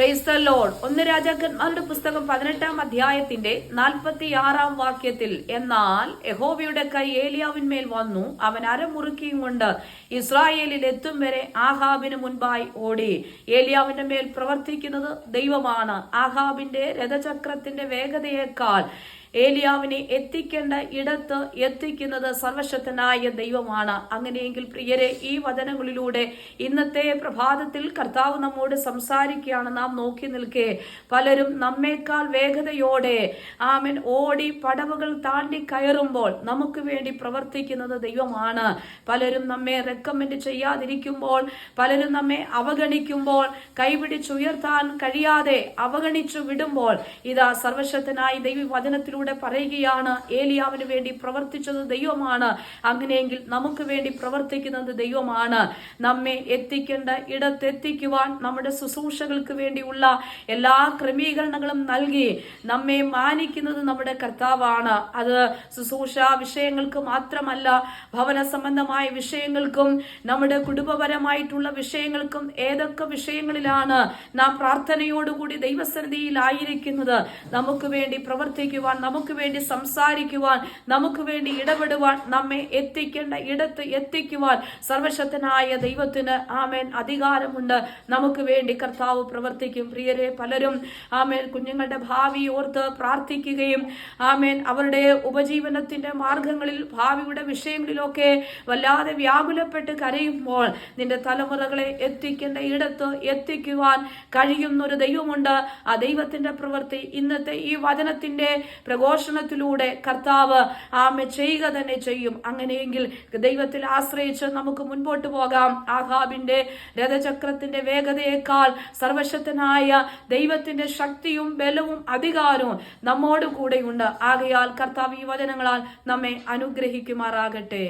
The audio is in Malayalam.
പ്രൈസ് ദ ലോഡ് ഒന്ന് രാജാക്കന്മാരുടെ പുസ്തകം പതിനെട്ടാം അധ്യായത്തിന്റെ നാൽപ്പത്തി ആറാം വാക്യത്തിൽ എന്നാൽ യഹോവയുടെ കൈ ഏലിയാവിന്മേൽ വന്നു അവൻ അരമുറുക്കിയും കൊണ്ട് ഇസ്രായേലിൽ എത്തും വരെ ആഹാബിന് മുൻപായി ഓടി. ഏലിയാവിന്റെ മേൽ പ്രവർത്തിക്കുന്നത് ദൈവമാണ്. ആഹാബിന്റെ രഥചക്രത്തിന്റെ വേഗതയേക്കാൾ ഏലിയാവിനെ എത്തിക്കേണ്ട ഇടത്ത് എത്തിക്കുന്നത് സർവശക്തനായ ദൈവമാണ്. അങ്ങനെയെങ്കിൽ പ്രിയരെ ഈ വചനങ്ങളിലൂടെ ഇന്നത്തെ പ്രഭാതത്തിൽ കർത്താവ് നമ്മോട് സംസാരിക്കുകയാണ്. നാം നോക്കി നിൽക്കെ പലരും നമ്മേക്കാൾ വേഗതയോടെ ആമൻ ഓടി പടവുകൾ താണ്ടി കയറുമ്പോൾ നമുക്ക് വേണ്ടി പ്രവർത്തിക്കുന്നത് ദൈവമാണ്. പലരും നമ്മെ റെക്കമെൻഡ് ചെയ്യാതിരിക്കുമ്പോൾ പലരും നമ്മെ അവഗണിക്കുമ്പോൾ കൈപിടിച്ചുയർത്താൻ കഴിയാതെ അവഗണിച്ചു വിടുമ്പോൾ ഇതാ സർവശക്തനായി ദൈവ വചനത്തിലൂടെ പറയുകയാണ് ഏലിയാവിന് വേണ്ടി പ്രവർത്തിച്ചത് ദൈവമാണ്. അങ്ങനെയെങ്കിൽ നമുക്ക് വേണ്ടി പ്രവർത്തിക്കുന്നത് ദൈവമാണ്. നമ്മെ എത്തിക്കേണ്ട ഇടത്തെത്തിക്കുവാൻ നമ്മുടെ ശുശ്രൂഷകൾക്ക് വേണ്ടിയുള്ള എല്ലാ ക്രമീകരണങ്ങളും നൽകി നമ്മെ മാനിക്കുന്നത് നമ്മുടെ കർത്താവാണ്. അത് ശുശ്രൂഷ വിഷയങ്ങൾക്ക് മാത്രമല്ല ഭവന സംബന്ധമായ വിഷയങ്ങൾക്കും നമ്മുടെ കുടുംബപരമായിട്ടുള്ള വിഷയങ്ങൾക്കും ഏതൊക്കെ വിഷയങ്ങളിലാണ് നാം പ്രാർത്ഥനയോടുകൂടി ദൈവസന്നിധിയിലായിരിക്കുന്നത് നമുക്ക് വേണ്ടി പ്രവർത്തിക്കുവാൻ നമുക്ക് വേണ്ടി സംസാരിക്കുവാൻ നമുക്ക് വേണ്ടി ഇടപെടുവാൻ നമ്മെ എത്തിക്കേണ്ട ഇടത്ത് എത്തിക്കുവാൻ സർവശക്തനായ ദൈവത്തിന് ആമേൻ. അധികാരമുണ്ട്. നമുക്ക് വേണ്ടി കർത്താവ് പ്രവർത്തിക്കും. പ്രിയരെ പലരും ആമേൻ കുഞ്ഞുങ്ങളുടെ ഭാവി ഓർത്ത് പ്രാർത്ഥിക്കുകയും ആമേൻ അവരുടെ ഉപജീവനത്തിന്റെ മാർഗങ്ങളിൽ ഭാവിയുടെ വിഷയങ്ങളിലൊക്കെ വല്ലാതെ വ്യാകുലപ്പെട്ട് കരയുമ്പോൾ നിന്റെ തലമുറകളെ എത്തിക്കേണ്ട ഇടത്ത് എത്തിക്കുവാൻ കഴിയുന്ന ഒരു ദൈവമുണ്ട്. ആ ദൈവത്തിന്റെ പ്രവൃത്തി ഇന്നത്തെ ഈ വചനത്തിന്റെ പ്രഘോഷണത്തിലൂടെ കർത്താവ് ആമെ ചെയ്യുക തന്നെ ചെയ്യും. അങ്ങനെയെങ്കിൽ ദൈവത്തിൽ ആശ്രയിച്ച് നമുക്ക് മുൻപോട്ട് പോകാം. ആഹാബിന്റെ രഥചക്രത്തിന്റെ വേഗതയേക്കാൾ സർവശക്തനായ ദൈവത്തിന്റെ ശക്തിയും ബലവും അധികാരവും നമ്മോട് കൂടെയുണ്ട് ആകയാൽ കർത്താവ് ഈ വചനങ്ങളാൽ നമ്മെ അനുഗ്രഹിക്കുമാറാകട്ടെ.